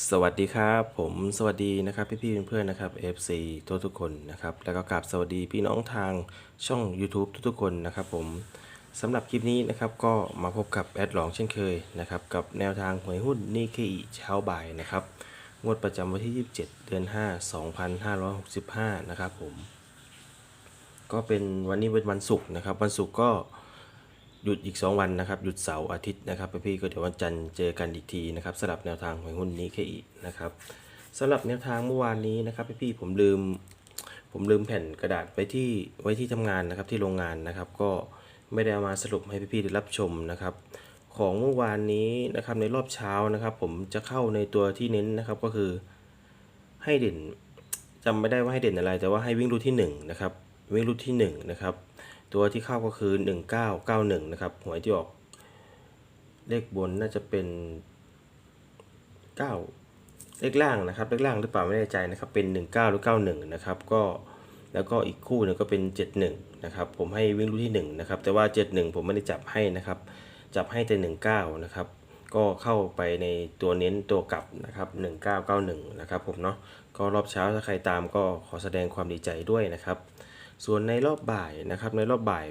สวัสดีครับผมสวัสดีนะครับพี่พี่ๆเพื่อนๆนะครับ FC ทุกทุกคนนะครับแล้วก็กราบสวัสดีพี่น้องทางช่อง YouTube ทุกๆคนนะครับผมสำหรับคลิปนี้นะครับก็มาพบกับแอดหลองเช่นเคยนะครับกับแนวทางหวยหุ้นนิเคอิเช้าบ่ายนะครับงวดประจำวันที่ 27 เดือน 5 2565 นะครับผม ก็เป็นวันนี้เป็นวันศุกร์นะครับ วันศุกร์ก็ หยุดอีก 2 วันนะครับ หยุดเสาร์อาทิตย์นะครับพี่ก็เดี๋ยววันจันทร์เจอกันอีกทีนะครับสำหรับแนวทางหวยหุ้นนี้แค่อีกนะครับสำหรับแนวทางเมื่อวานนี้นะครับพี่ผมลืม ผมลืมแผ่นกระดาษไว้ที่ไว้ที่ทำงานนะครับที่โรงงานนะครับ ก็ไม่ได้เอามาสรุปให้พี่ๆได้รับชมนะครับ ของเมื่อวานนี้นะครับในรอบเช้านะครับ ผมจะเข้าในตัวที่เน้นนะครับก็คือให้เด่นจำไม่ได้ว่าให้เด่นอะไร แต่ว่าให้วิ่งรูที่1นะครับ วิ่งรูทที่1นะครับตัวที่เข้าก็คือ 1991นะครับหวยที่ออกเลขบนน่าจะเป็น 9 เลขล่างนะครับเลขล่างหรือเปล่าไม่แน่ใจนะครับเป็น 19หรือ91นะครับก็แล้วก็อีกคู่นึงก็เป็น 71นะครับผมให้วิ่งรูทที่ 1 นะครับ แต่ว่า 71 ผมไม่ได้จับให้นะครับ จับให้แต่ 19 นะครับ ก็เข้าไปในตัวเน้นตัวกลับนะครับ 1991 นะครับผมเนาะก็รอบเช้าถ้าใครตามก็ขอแสดงความดีใจด้วยนะครับ ส่วนในรอบบ่ายนะครับในรอบบ่าย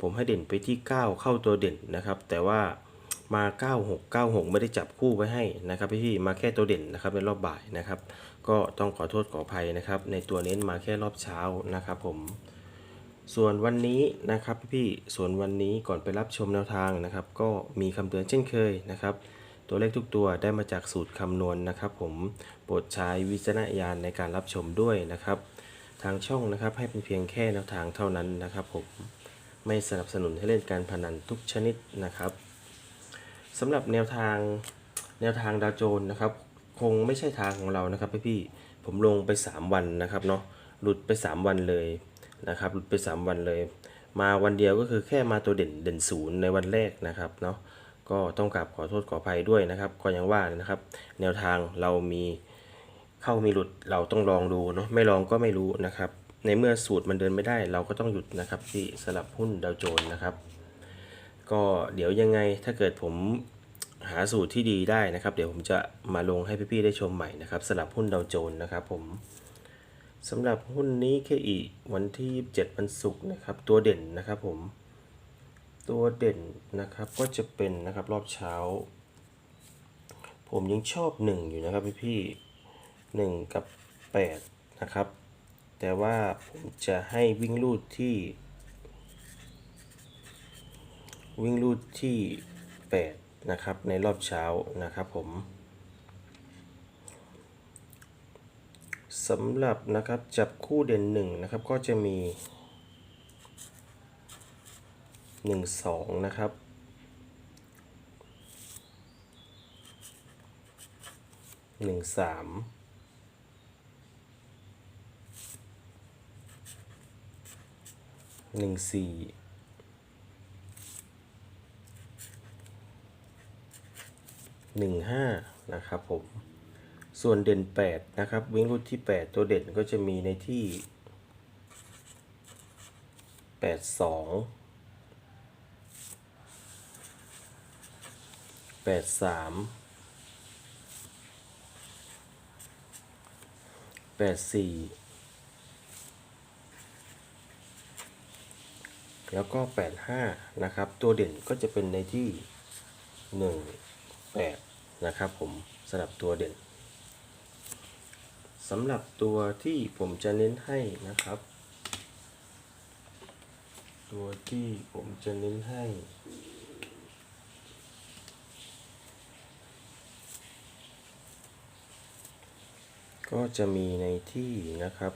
ผมให้เด่นไปที่ 9 เข้าตัวเด่นนะครับ แต่ว่ามา 96 96 ไม่ได้จับคู่ไว้ให้นะครับพี่มาแค่ตัวเด่นนะครับในรอบบ่ายนะครับ ก็ต้องขอโทษขออภัยนะครับ ในตัวเน้นมาแค่รอบเช้านะครับผมส่วนวันนี้นะครับพี่ส่วนวันนี้ก่อนไปรับชมแนวทางนะครับ ก็มีคำเตือนเช่นเคยนะครับ ตัวเลขทุกตัวได้มาจากสูตรคำนวณนะครับ ผมโปรดใช้วิจารณญาณในการรับชมด้วยนะครับ ทางช่องนะครับให้เป็นเพียงแค่แนวทางเท่านั้นนะครับผมไม่สนับสนุนให้เล่นการพนันทุกชนิดนะครับสำหรับแนวทางแนวทางดาวโจนส์นะครับ คงไม่ใช่ทางของเรานะครับพี่ๆผมลงไป 3 วันนะครับเนาะหลุดไป 3 วันเลยนะครับหลุดไป 3 วันเลย มาวันเดียวก็คือแค่มาตัวเด่นเด่นศูนย์ในวันแรกนะครับเนาะก็ต้องกราบขอโทษขออภัยด้วยนะครับก็ยังว่านะครับ แนวทางเรามี เข้ามีหลุดเราต้องลองดูเนาะไม่ลองก็ไม่รู้นะครับ ในเมื่อสูตรมันเดินไม่ได้เราก็ต้องหยุดนะครับที่สลับหุ้นดาวโจนนะครับ ก็เดี๋ยวยังไงถ้าเกิดผมหาสูตรที่ดีได้นะครับ เดี๋ยวผมจะมาลงให้พี่ๆได้ชมใหม่นะครับสลับหุ้นดาวโจนนะครับ ผมสำหรับหุ้นนี้แค่อีวันที่ 27วันศุกร์นะครับ ตัวเด่นนะครับผมตัวเด่นนะครับก็จะเป็นนะครับรอบเช้า ผมยังชอบ 1 อยู่นะครับพี่พี่ 1 กับ 8 นะครับ แต่ว่าผมจะให้วิ่งรูดที่ วิ่งรูดที่ 8 นะครับ ในรอบเช้านะครับผมสำหรับนะครับจับคู่เด่น1นะครับก็จะมี 1 2 นะครับหนึ่งสาม หนึ่งสี่ห้านะครับผม ส่วนเด่นแปดนะครับ วิ่งรุ่นที่แปดตัวเด่นก็จะมีในที่แปดสองแปดสามแปดสี่ แล้วก็แปดห้านะครับ ตัวเด่นก็จะเป็นในที่หนึ่ง8นะครับผมสำหรับตัวเด่นสำหรับตัวที่ผมจะเน้นให้นะครับ ตัวที่ผมจะเน้นให้ก็จะมีในที่นะครับ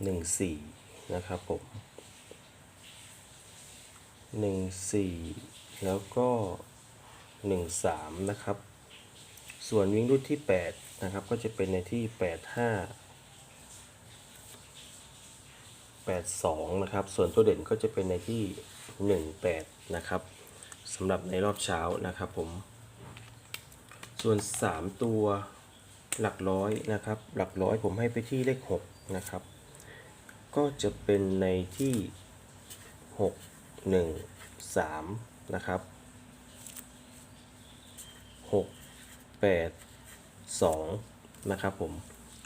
14 นะครับผมหนึ่งสี่แล้วก็หนึ่งสามนะครับ ส่วนวิ่งรุ่นที่แปดนะครับ ก็จะเป็นในที่แปดห้าแปดสองนะครับ ส่วนตัวเด่นก็จะเป็นในที่หนึ่งแปดนะครับสำหรับในรอบเช้านะครับผม ส่วนสามตัวหลักร้อยนะครับ หลักร้อยผมให้ไปที่เลขหกนะครับ ก็จะเป็นในที่หกหนึ่งสามนะครับ 6 8 2 นะครับผม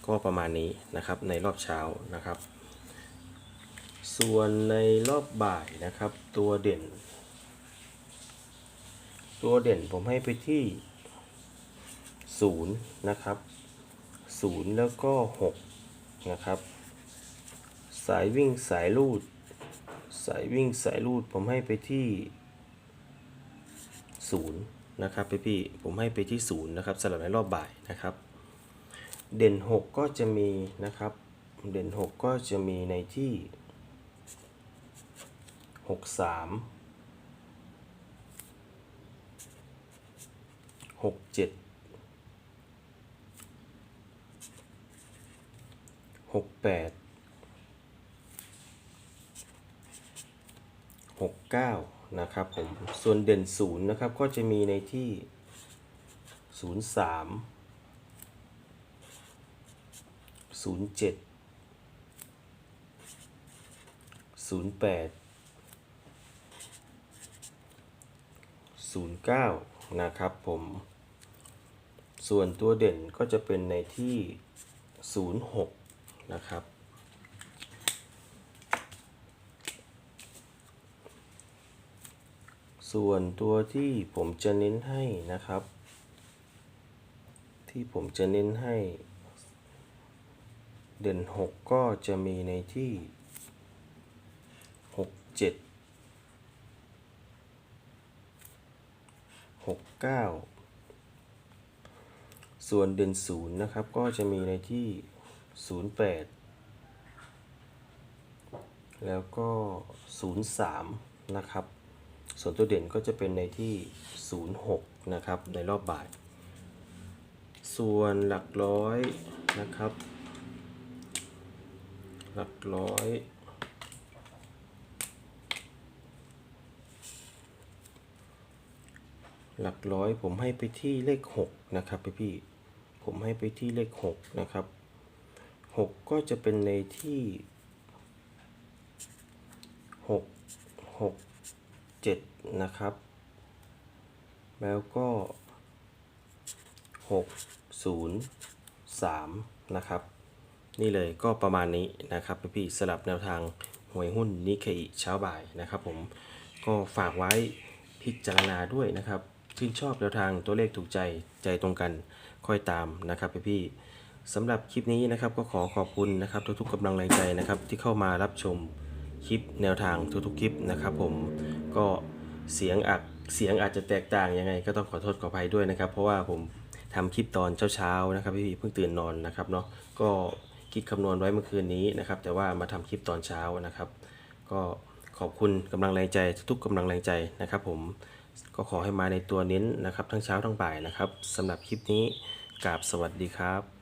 ก็ประมาณนี้นะครับในรอบเช้านะครับ ส่วนในรอบบ่ายนะครับ ตัวเด่น ตัวเด่นผมให้ไปที่0นะครับ0แล้วก็6นะครับ สายวิ่งสายลูด สายวิ่งสายลูดผมให้ไปที่ศูนย์นะครับพี่พี่ผมให้ไปที่ศูนย์นะครับสำหรับในรอบบ่ายนะครับ เด่น 6 ก็จะมีนะครับ เด่น 6 ก็จะมีในที่ 6 3 6 9 นะครับผม ส่วนเด่นศูนย์นะครับ ก็จะมีในที่ 03 07 08 09 นะครับผม ส่วนตัวเด่นก็จะเป็นในที่ 06 นะครับ ส่วนตัวที่ผมจะเน้นให้นะครับ ที่ผมจะเน้นให้ เด่น 6 ก็จะมีในที่ 6 7 6 9 ส่วนเด่น 0 นะครับ ก็จะมีในที่ 0 8 แล้วก็ 0 3 นะครับ ส่วนตัวเด่นก็จะเป็นในที่ 06 นะครับ ในรอบบ่าย ส่วนหลักร้อยนะครับ หลักร้อย หลักร้อยผมให้ไปที่เลข 6 นะครับพี่พี่ผมให้ไปที่เลข 6 นะครับ 6 ก็จะเป็นในที่ 6 6 7 นะครับ แล้วก็ 6 0 3 นะครับ นี่เลยก็ประมาณนี้นะครับพี่ๆสลับแนวทางหวยหุ้นนิเคอิเช้าบ่ายนะครับผมก็ฝากไว้พิจารณาด้วยนะครับ ชื่นชอบแนวทางตัวเลขถูกใจใจตรงกันค่อยตามนะครับพี่สำหรับคลิปนี้นะครับก็ขอขอบคุณนะครับทุกๆกำลังแรงใจนะครับที่เข้ามารับชม คลิปแนวทางทุกๆคลิปนะครับผมก็เสียงอักเสียงอาจจะแตกต่างยังไง ก็ต้องขอโทษขออภัยด้วยนะครับ เพราะว่าผมทำคลิปตอนเช้าๆนะครับพี่เพิ่งตื่นนอนนะครับเนาะก็คิดคำนวณไว้เมื่อคืนนี้นะครับ แต่ว่ามาทำคลิปตอนเช้านะครับ ก็ขอบคุณกำลังแรงใจทุกๆกำลังแรงใจนะครับ ผมก็ขอให้มาในตัวเน้นนะครับ ทั้งเช้าทั้งบ่ายนะครับสำหรับคลิปนี้กราบสวัสดีครับ